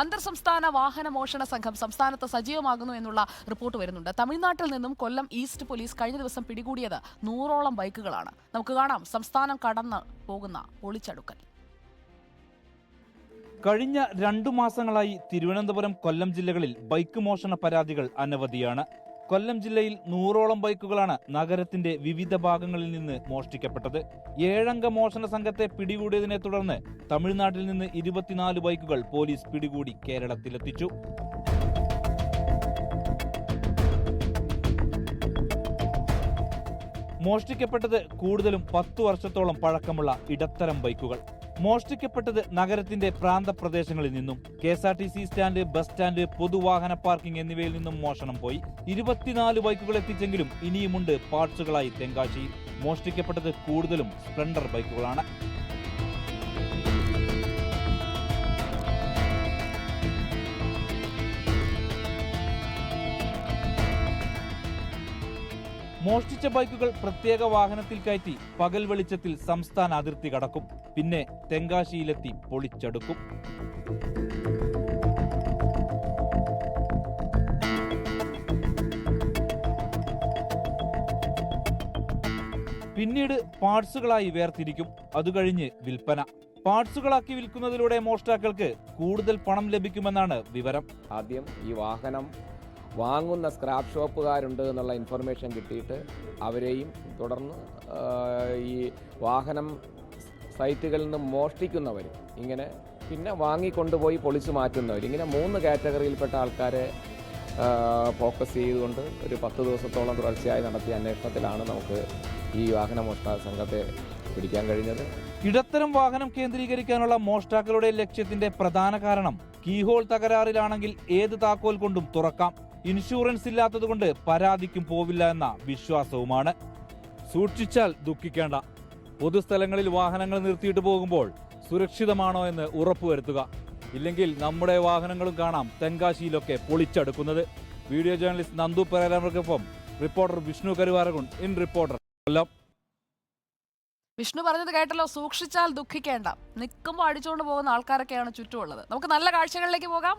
അന്തർ സംസ്ഥാന വാഹന മോഷണ സംഘം സംസ്ഥാനത്ത് സജീവമാകുന്നു എന്നുള്ള റിപ്പോർട്ട് വരുന്നുണ്ട്. തമിഴ്നാട്ടിൽ നിന്നും കൊല്ലം ഈസ്റ്റ് പോലീസ് കഴിഞ്ഞ ദിവസം പിടികൂടിയത് നൂറോളം ബൈക്കുകളാണ്. നമുക്ക് കാണാം. സംസ്ഥാനം കടന്ന് പോകുന്ന ഒളിച്ചടുക്കൽ കഴിഞ്ഞ രണ്ടു മാസങ്ങളായി തിരുവനന്തപുരം കൊല്ലം ജില്ലകളിൽ ബൈക്ക് മോഷണ പരാതികൾ അനവധിയാണ്. കൊല്ലം ജില്ലയിൽ നൂറോളം ബൈക്കുകളാണ് നഗരത്തിന്റെ വിവിധ ഭാഗങ്ങളിൽ നിന്ന് മോഷ്ടിക്കപ്പെട്ടത്. ഏഴംഗ മോഷണ സംഘത്തെ പിടികൂടിയതിനെ തുടർന്ന് തമിഴ്നാട്ടിൽ നിന്ന് ഇരുപത്തിനാല് ബൈക്കുകൾ പോലീസ് പിടികൂടി കേരളത്തിലെത്തിച്ചു. മോഷ്ടിക്കപ്പെട്ടത് കൂടുതലും പത്തു വർഷത്തോളം പഴക്കമുള്ള ഇടത്തരം ബൈക്കുകൾ. മോഷ്ടിക്കപ്പെട്ടത് നഗരത്തിന്റെ പ്രാന്തപ്രദേശങ്ങളിൽ നിന്നും. K S R T C stand bus stand പൊതുവാഹന parking എന്നിവയിൽ നിന്നും മോഷണം പോയി. ഇരുപത്തിനാല് ബൈക്കുകൾ എത്തിച്ചെങ്കിലും ഇനിയുമുണ്ട് പാർട്സുകളായി തെങ്കാശി. മോഷ്ടിക്കപ്പെട്ടത് കൂടുതലും സ്പ്ലെൻഡർ ബൈക്കുകളാണ്. മോഷ്ടിച്ച ബൈക്കുകൾ പ്രത്യേക വാഹനത്തിൽ കയറ്റി പകൽ വെളിച്ചത്തിൽ സംസ്ഥാന അതിർത്തി കടക്കും. പിന്നെ തെങ്കാശിയിലെത്തി പൊളിച്ചെടുക്കും. പിന്നീട് പാർട്സുകളായി വേർതിരിക്കും. അതുകഴിഞ്ഞ് വിൽപ്പന. പാർട്സുകളാക്കി വിൽക്കുന്നതിലൂടെ മോഷ്ടാക്കൾക്ക് കൂടുതൽ പണം ലഭിക്കുമെന്നാണ് വിവരം. ആദ്യം ഈ വാഹനം വാങ്ങുന്ന സ്ക്രാപ്പ് ഷോപ്പുകാരുണ്ട് എന്നുള്ള ഇൻഫർമേഷൻ കിട്ടിയിട്ട് അവരെയും തുടർന്ന് ഈ വാഹനം സൈറ്റുകളിൽ നിന്ന് മോഷ്ടിക്കുന്നവർ ഇങ്ങനെ പിന്നെ വാങ്ങിക്കൊണ്ടുപോയി പൊളിച്ചു മാറ്റുന്നവർ ഇങ്ങനെ മൂന്ന് കാറ്റഗറിയിൽപ്പെട്ട ആൾക്കാരെ ഫോക്കസ് ചെയ്തുകൊണ്ട് ഒരു പത്ത് ദിവസത്തോളം തുടർച്ചയായി നടത്തിയ അന്വേഷണത്തിലാണ് നമുക്ക് ഈ വാഹന മോഷ്ടാ സംഘത്തെ പിടിക്കാൻ കഴിഞ്ഞത്. ഇടത്തരം വാഹനം കേന്ദ്രീകരിക്കാനുള്ള മോഷ്ടാക്കളുടെ ലക്ഷ്യത്തിന്റെ പ്രധാന കാരണം കീഹോൾ തകരാറിലാണെങ്കിൽ ഏത് താക്കോൽ കൊണ്ടും തുറക്കാം. ഇൻഷുറൻസ് ഇല്ലാത്തതുകൊണ്ട് പരാതിക്കും പോവില്ല എന്ന വിശ്വാസവുമാണ്. സൂക്ഷിച്ചാൽ ദുഃഖിക്കേണ്ട. പൊതുസ്ഥലങ്ങളിൽ വാഹനങ്ങൾ നിർത്തിയിട്ട് പോകുമ്പോൾ സുരക്ഷിതമാണോ എന്ന് ഉറപ്പുവരുത്തുക. ഇല്ലെങ്കിൽ നമ്മുടെ വാഹനങ്ങളും കാണാം തെങ്കാശിയിലൊക്കെ പൊളിച്ചെടുക്കുന്നത്. Video journalist Nandu പെരേരമർക്കൊപ്പം reporter Vishnu Karuvarakund in reporter. Kollam Vishnu പറഞ്ഞത് കേട്ടല്ലോ സൂക്ഷിച്ചാൽ ദുഃഖിക്കേണ്ട. നിൽക്കുമ്പോൾ അടിച്ചുകൊണ്ട് പോകുന്ന ആൾക്കാരൊക്കെയാണ് ചുറ്റുമുള്ളത്. നമുക്ക് നല്ല കാഴ്ചകളിലേക്ക് പോകാം.